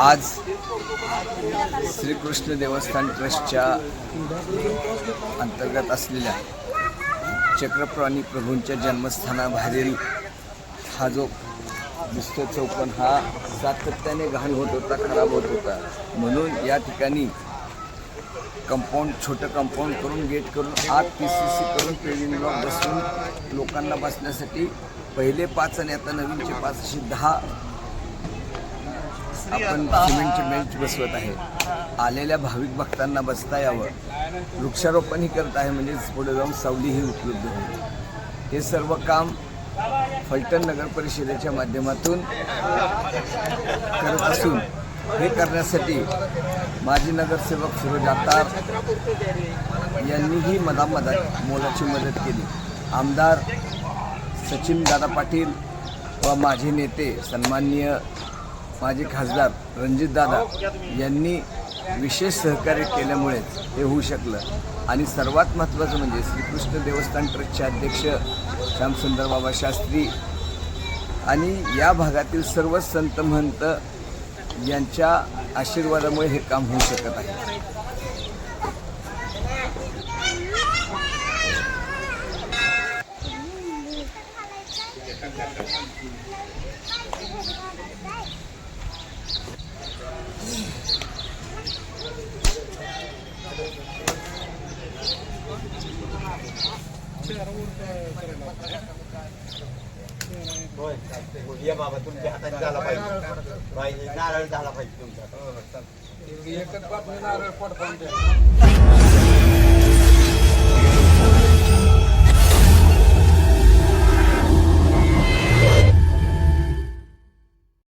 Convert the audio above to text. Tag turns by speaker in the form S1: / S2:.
S1: आज श्रीकृष्ण देवस्थान ट्रस्टच्या अंतर्गत असलेल्या चक्रप्राणी प्रभूंच्या जन्मस्थानाबाहेरील हा जो दिसतो चौकन हा सातत्याने घाण होत होता खराब होत होता. म्हणून या ठिकाणी कंपाऊंड छोटं कंपाऊंड करून गेट करून आत पी सी सी करून ट्रेनिंग ब्लॉक बसून लोकांना बसण्यासाठी पहिले पाच आणि आता नवीनचे पाच अशी दहा आपण सिमेंटचे बेंच बसवत आहे. आलेल्या भाविक भक्तांना बसता यावं. वृक्षारोपणही करत आहे म्हणजेच पुढे जाऊन सावलीही उपलब्ध होईल. हे सर्व काम फलटण नगर परिषदेच्या माध्यमातून करत असून हे करण्यासाठी माजी नगरसेवक फिरोज आतार यांनीही मधामधात मोलाची मदत केली. आमदार सचिन दादा पाटील व माझे नेते सन्माननीय माजी खासदार रणजितदादा यांनी विशेष सहकार्य केल्यामुळेच हे होऊ शकलं. आणि सर्वात महत्त्वाचं म्हणजे श्रीकृष्ण देवस्थान ट्रस्टचे अध्यक्ष श्यामसुंदर बाबा शास्त्री आणि या भागातील सर्व संत महंत यांच्या आशीर्वादामुळे हे काम होऊ शकत आहे.
S2: होय चालतंय. हो, ये बाबा तुमच्या हातात झाला पाहिजे. पाहिजे नारळ झाला पाहिजे तुमचा.
S3: हो, हो, एकच बातमी नारळ पडतो